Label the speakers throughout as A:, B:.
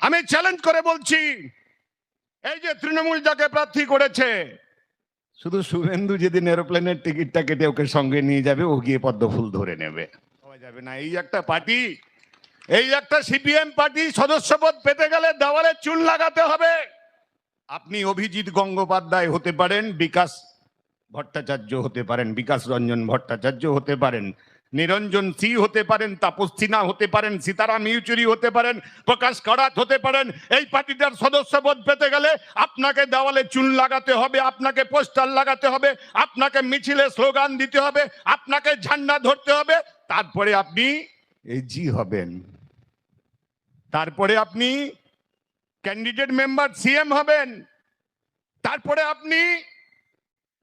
A: আমি চ্যালেঞ্জ করে বলছি এই যে তৃণমূল যাকে প্রার্থী করেছে শুধু শুভেন্দু যেদিন এরোপ্লেনের টিকিটটা কেটে ওকে সঙ্গে নিয়ে যাবে ও গিয়ে পদ্ম ফুল ধরে নেবে। যাবে না। এই একটা পার্টি এই একটা সিপিএম পার্টি সদস্যপদ পেতে গেলে দেওয়ালে চুন লাগাতে হবে। আপনি অভিজিৎ গঙ্গোপাধ্যায় হতে পারেন বিকাশ ভট্টাচার্য হতে পারেন বিকাশ রঞ্জন ভট্টাচার্য হতে পারেন। নিরঞ্জন সি হতে পারেন তাপস সিনহা হতে পারেন সীতারাম ইউচুরি হতে পারেন প্রকাশ করাত হতে পারেন এই পার্টিটার সদস্যপদ পেতে গেলে আপনাকে দেওয়ালে চুন লাগাতে হবে আপনাকে পোস্টার লাগাতে হবে আপনাকে মিছিলে স্লোগান দিতে হবে আপনাকে ঝান্ডা ধরতে হবে তারপরে আপনি এই জি হবেন। তারপরে আপনি ক্যান্ডিডেট মেম্বার সিএম হবেন। তারপরে আপনি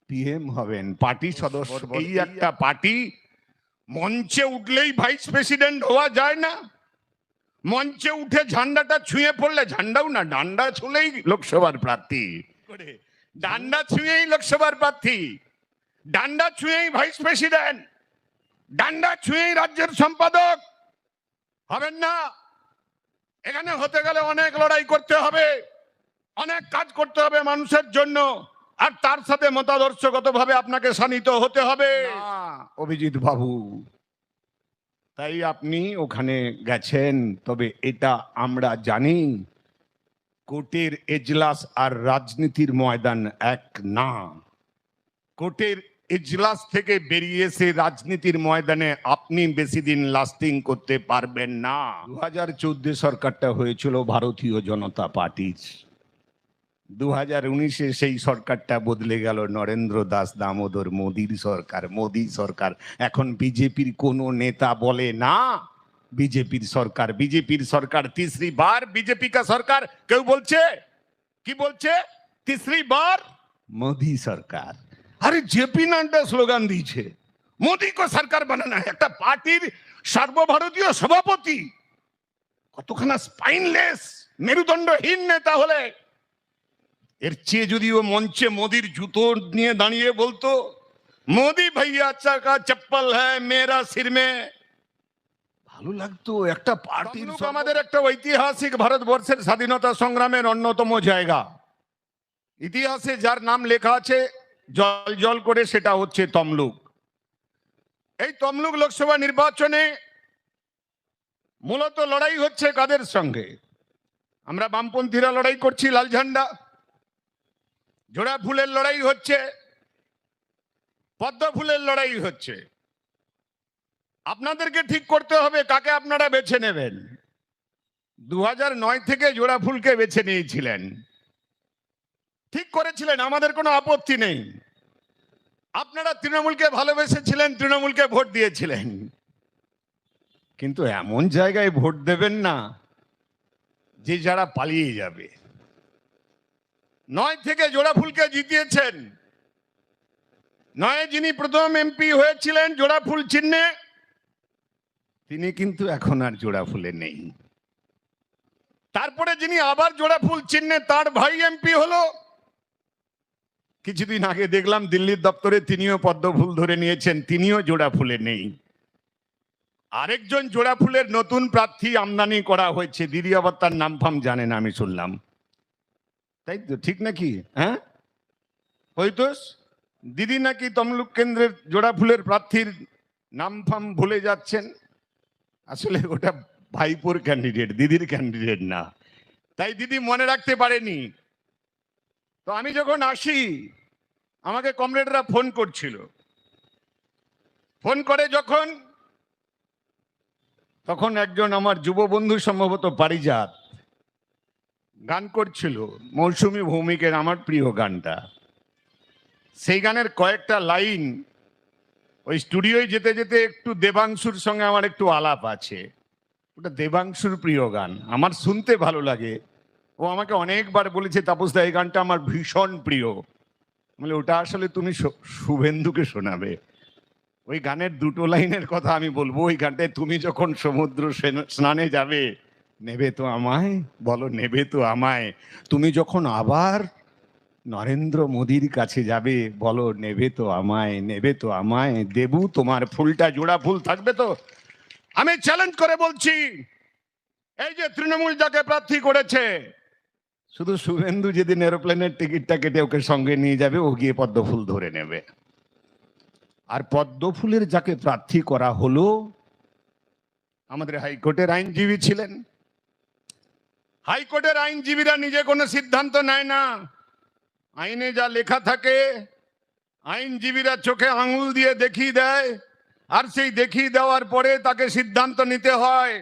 A: পিএম হবেন পার্টি সদস্য এই একটা পার্টি মঞ্চে উঠলেই ভাইস প্রেসিডেন্ট হওয়া যায় না। মঞ্চে উঠে ঝান্ডাটা ছুঁয়ে পড়লে ঝান্ডাও না ডান্ডা ছুঁলেই লোকসভার প্রার্থী। ডান্ডা ছুঁয়েই লোকসভার প্রার্থী। ডান্ডা ছুঁয়েই ভাইস প্রেসিডেন্ট। ডান্ডা ছুঁয়েই রাজ্যের সম্পাদক। হবেন না। এখানে হতে গেলে অনেক লড়াই করতে হবে। অনেক কাজ করতে হবে মানুষের জন্য। আর তার সাথে মতাদর্শগত ভাবে আপনাকে শানিত হতে হবে। অভিজিৎ বাবু। তাই আপনি ওখানে গেছেন তবে এটা আমরা জানি। কোর্টের এজলাস আর রাজনীতির ময়দান এক না। কোর্টের এজলাস থেকে বেরিয়ে এসে রাজনীতির ময়দানে আপনি বেশি দিন লাস্টিং করতে পারবেন না। দু হাজার চোদ্দ সরকারটা হয়েছিল ভারতীয় জনতা পার্টির। দু হাজার উনিশে সেই সরকারটা বদলে গেল। নরেন্দ্র দাস, দামোদর মোদির সরকার, মোদি সরকার। এখন বিজেপির কোনো নেতা বলে না, বিজেপির সরকার। বিজেপির সরকার তিসরি বার, বিজেপি কা সরকার। কেউ বলছে? কি বলছে? তিসরি বার? মোদি সরকার। আরে জেপি নাড্ডা স্লোগান দিয়েছে। মোদি কো সরকার বানানা। একটা পার্টির সর্বভারতীয় সভাপতি। কতখানা স্পাইনলেস, মেরুদণ্ডহীন নেতা হলে। এর চেয়ে যদি ও মঞ্চে মোদির জুতো নিয়ে দাঁড়িয়ে বলতো মোদি ভাইয়া চাকা চপ্পল হ্যাঁ মেরা সির মে। ভালো লাগতো একটা পার্টির আমাদের একটা ঐতিহাসিক ভারতবর্ষের স্বাধীনতা সংগ্রামের অন্যতম জায়গা। ইতিহাসে যার নাম লেখা আছে জল জল করে সেটা হচ্ছে তমলুক। এই তমলুক লোকসভা নির্বাচনে মূলত লড়াই হচ্ছে কাদের সঙ্গে? আমরা বামপন্থীরা লড়াই করছি লাল ঝান্ডা। জোড়া ফুলের লড়াই হচ্ছে, পদ্ম ফুলের লড়াই হচ্ছে। আপনাদেরকে ঠিক করতে হবে কাকে আপনারা বেছে নেবেন। দু থেকে জোড়া ফুলকে বেছে নিয়েছিলেন। ঠিক করেছিলেন, আমাদের কোনো আপত্তি নেই। আপনারা তৃণমূলকে ভালোবেসেছিলেন, তৃণমূলকে ভোট দিয়েছিলেন। কিন্তু এমন জায়গায় ভোট দেবেন না যে যারা পালিয়ে যাবে। নয় থেকে জোড়া ফুলকে জিতিয়েছেন। নয় যিনি প্রথম এমপি হয়েছিলেন জোড়া ফুল চিহ্নে, তিনি কিন্তু এখন আর জোড়া ফুলে নেই। তারপরে যিনি আবার জোড়া ফুল চিহ্নে, তার ভাই এমপি হলো। কিছুদিন আগে দেখলাম দিল্লির দপ্তরে তিনিও পদ্ম ফুল ধরে নিয়েছেন, তিনিও জোড়া ফুলে নেই। আরেকজন জোড়া ফুলের নতুন প্রার্থী আমদানি করা হয়েছে, দিদি আবার তার নাম ফাম জানেন আমি শুনলাম। তাই তো ঠিক নাকি? হ্যাঁ? হয়তো দিদি নাকি তমলুক কেন্দ্রের জোড়া ফুলের প্রার্থীর নাম ফাম ভুলে যাচ্ছেন। আসলে ওটা ভাইপোর ক্যান্ডিডেট দিদির ক্যান্ডিডেট না। তাই দিদি মনে রাখতে পারেনি। তো আমি যখন আসি আমাকে কমরেডরা ফোন করছিল। ফোন করে যখন তখন একজন আমার যুব বন্ধু সম্ভবত পারিজাত। গান করছিল, মৌসুমি ভৌমিকের আমার প্রিয় গানটা। সেই গানের কয়েকটা লাইন ওই স্টুডিওয় যেতে যেতে একটু দেবাংশুর সঙ্গে আমার একটু আলাপ আছে। ওটা দেবাংশুর প্রিয় গান, আমার শুনতে ভালো লাগে। ও আমাকে অনেকবার বলেছে তাপসদা এই গানটা আমার ভীষণ প্রিয়। বলে, ওটা আসলে তুমি শুভেন্দুকে শোনাবে। ওই গানের দুটো লাইনের কথা আমি বলব, ওই গানটায় তুমি যখন সমুদ্র সেন- স্নানে যাবে নেবে তো আমায়? বলো, নেবে তো আমায়। তুমি যখন আবার নরেন্দ্র মোদির কাছে যাবে, বলো, নেবে তো আমায়, নেবে তো আমায়। দেবু, তোমার ফুলটা জোড়া ফুল থাকবে তো? আমি চ্যালেঞ্জ করে বলছি, এই যে তৃণমূল যাকে প্রার্থী করেছে, শুধু শুভেন্দু যেদিন এরোপ্লেনের টিকিটটা কেটে ওকে সঙ্গে নিয়ে যাবে, ও গিয়ে পদ্ম ফুল ধরে নেবে। আর পদ্ম ফুলের যাকে প্রার্থী করা হলো, আমাদের হাইকোর্টের আইনজীবী ছিলেন। হাইকোর্টের আইনজীবীরা নিজে কোনো সিদ্ধান্ত নেয় না। আইনে যা লেখা থাকে, আইনজীবীরা চোখে আঙুল দিয়ে দেখিয়ে দেয়, আর সেই দেখিয়ে দেওয়ার পরে তাকে সিদ্ধান্ত নিতে হয়।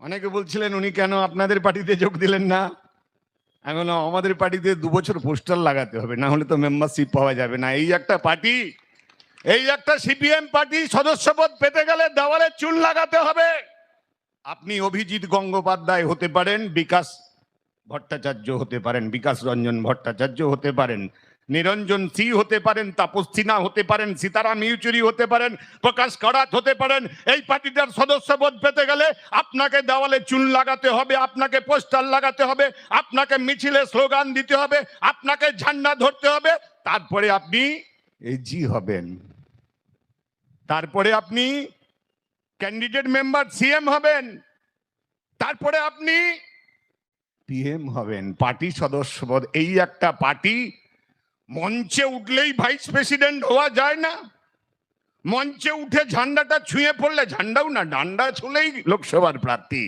A: অনেকে বলছিলেন, উনি কেন আপনাদের পার্টিতে যোগ দিলেন না? আমি বললাম, আমাদের পার্টিতে দু বছর পোস্টার লাগাতে হবে, না হলে তো মেম্বারশিপ পাওয়া যাবে না। এই একটা পার্টি, এই একটা সিপিএম পার্টি সদস্যপদ পেতে গেলে দেওয়ালে চুন লাগাতে হবে। আপনি অভিজিৎ গঙ্গোপাধ্যায় হতে পারেন, বিকাশ ভট্টাচার্য হতে পারেন, বিকাশ রঞ্জন ভট্টাচার্য হতে পারেন, নিরঞ্জন সি হতে পারেন, তাপস সিনহা হতে পারেন, সীতারাম ইউচুরি হতে পারেন, প্রকাশ করাত হতে পারেন, এই পার্টিটার সদস্যপদ পেতে গেলে আপনাকে দেওয়ালে চুন লাগাতে হবে, আপনাকে পোস্টার লাগাতে হবে, আপনাকে মিছিলে স্লোগান দিতে হবে, আপনাকে ঝান্ডা ধরতে হবে, তারপরে আপনি এজি হবেন। তারপরে আপনি ক্যান্ডিডেট মেম্বার সিএম হবেন। তারপরে আপনি পিএম হবেন, পার্টি সদস্যপদ এই একটা পার্টি মঞ্চে উঠলেই ভাইস প্রেসিডেন্ট হওয়া যায় না। মঞ্চে উঠে ঝান্ডাটা ছুঁয়ে পড়লে ঝান্ডাও না, ডান্ডা ছুঁলেই লোকসভার প্রার্থী।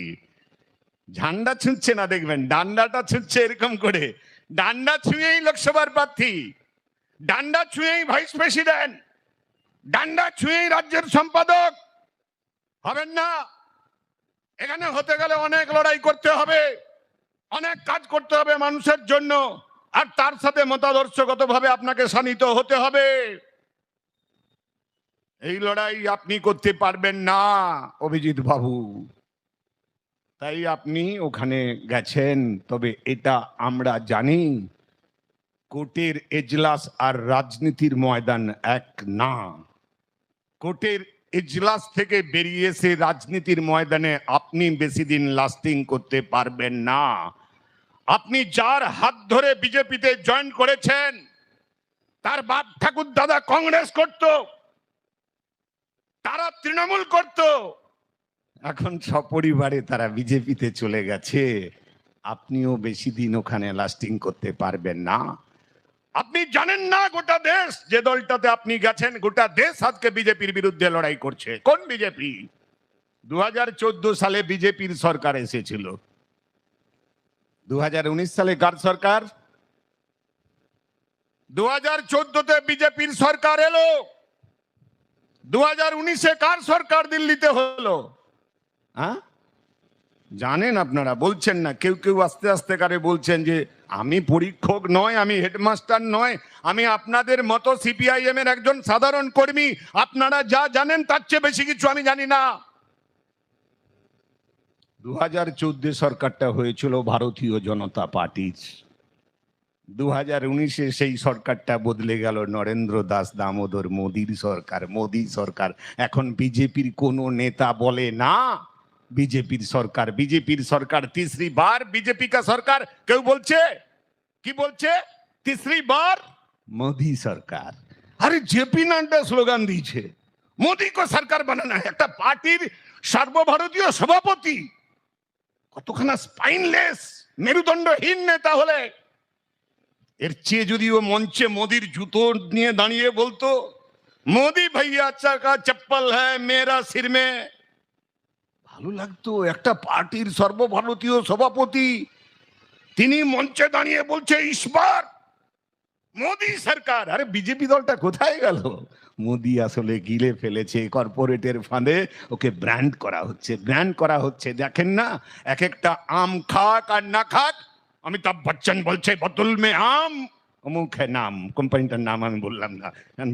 A: ঝান্ডা ছুঁচ্ছে না, দেখবেন, ডান্ডাটা ছুঁচ্ছে এরকম করে। ডান্ডা ছুঁয়েই লোকসভার প্রার্থী। ডান্ডা ছুঁয়েই ভাইস প্রেসিডেন্ট। ডান্ডা ছুঁয়েই রাজ্যের সম্পাদক। হবেন না। এখানে হতে গেলে অনেক লড়াই করতে হবে, অনেক কাজ করতে হবে মানুষের জন্য, আর তার সাথে মতাদর্শগত ভাবে আপনাকে শানিত হতে হবে। এই লড়াই আপনি করতে পারবেন না, অভিজিৎ বাবু। তাই আপনি ওখানে গেছেন, তবে এটা আমরা জানি, কোর্টের এজলাস আর রাজনীতির ময়দান এক না। কোর্টের এজলাস থেকে বেরিয়ে এসে রাজনীতির ময়দানে আপনি বেশি দিন লাস্টিং করতে পারবেন না। আপনি যার হাত ধরে বিজেপিতে জয়েন করেছেন, তার বাপ ঠাকুর দাদা কংগ্রেস করত, তারা তৃণমূল করত, এখন সপরিবারে তারা বিজেপিতে চলে গেছে। আপনিও বেশি দিন ওখানে লাস্টিং করতে পারবেন না। আপনি জানেন না গোটা দেশ? যে দলটাতে আপনি গেছেন, গোটা দেশ আজকে বিজেপির বিরুদ্ধে লড়াই করছে। কোন বিজেপি? দু হাজার চোদ্দ সালে বিজেপির সরকার এসেছিল। দু হাজার উনিশ সালে কার সরকার? দু হাজার চোদ্দতে বিজেপির সরকার এলো। দু হাজার উনিশে কার সরকার দিল্লিতে হলো? হ্যাঁ? জানেন আপনারা, বলছেন না। কেউ কেউ আস্তে আস্তে কারে বলছেন যে আমি পরীক্ষক নয়, আমি হেডমাস্টার নয়, আমি আপনাদের মতো সিপিআইএম এর একজন সাধারণ কর্মী। আপনারা যা জানেন তার চেয়ে বেশি কিছু আমি জানি না। দু হাজার চোদ্দে সরকারটা হয়েছিল ভারতীয় জনতা পার্টির। দু হাজার উনিশে সেই সরকারটা বদলে গেল নরেন্দ্র দাস দামোদর মোদির সরকার। মোদি সরকার এখন বিজেপির কোনো নেতা বলে না। বিজেপির সরকার বিজেপির সরকার, তিসরি বার বিজেপি কা সরকার, কেউ বলছে? কি বলছে? তিসরি বার মোদি সরকার। আরে জেপি নাড্ডা স্লোগান দিয়েছে। মোদি কো সরকার বানানো একটা পার্টির সর্বভারতীয় সভাপতি কতখানা স্পাইনলেস মেরুদণ্ডহীন নেতা হলে এর চেয়ে যদি ও মঞ্চে মোদির জুতো নিয়ে দাঁড়িয়ে বলতো মোদি ভাইয়া চাকা চপ্পল হ্যাঁ মেরা সির মে। ভালো লাগতো। একটা পার্টির সর্বভারতীয় সভাপতি তিনি মঞ্চে দাঁড়িয়ে বলছে ইসবার মোদী সরকার, আরে বিজেপি দলটা কোথায় গেল? মোদি আসলে গিলে ফেলেছে কর্পোরেটের ফাঁদে, ওকে ব্র্যান্ড করা হচ্ছে, ব্র্যান্ড করা হচ্ছে। দেখেন না এক একটা আম খাক আর না খাক, অমিতাভ বচ্চন বলছে বোতল মে আম, অমুক নাম, কোম্পানিটার নাম আমি বললাম না,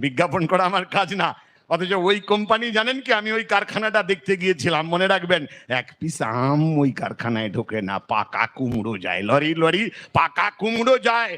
A: বিজ্ঞাপন করা আমার কাজ না। অথচ ওই কোম্পানি জানেন কি, আমি ওই কারখানাটা দেখতে গিয়েছিলাম, মনে রাখবেন, এক পিস আম ওই কারখানায় ঢোকে না, পাকা কুমড়ো যায়, লরি লরি, পাকা কুমড়ো যায়।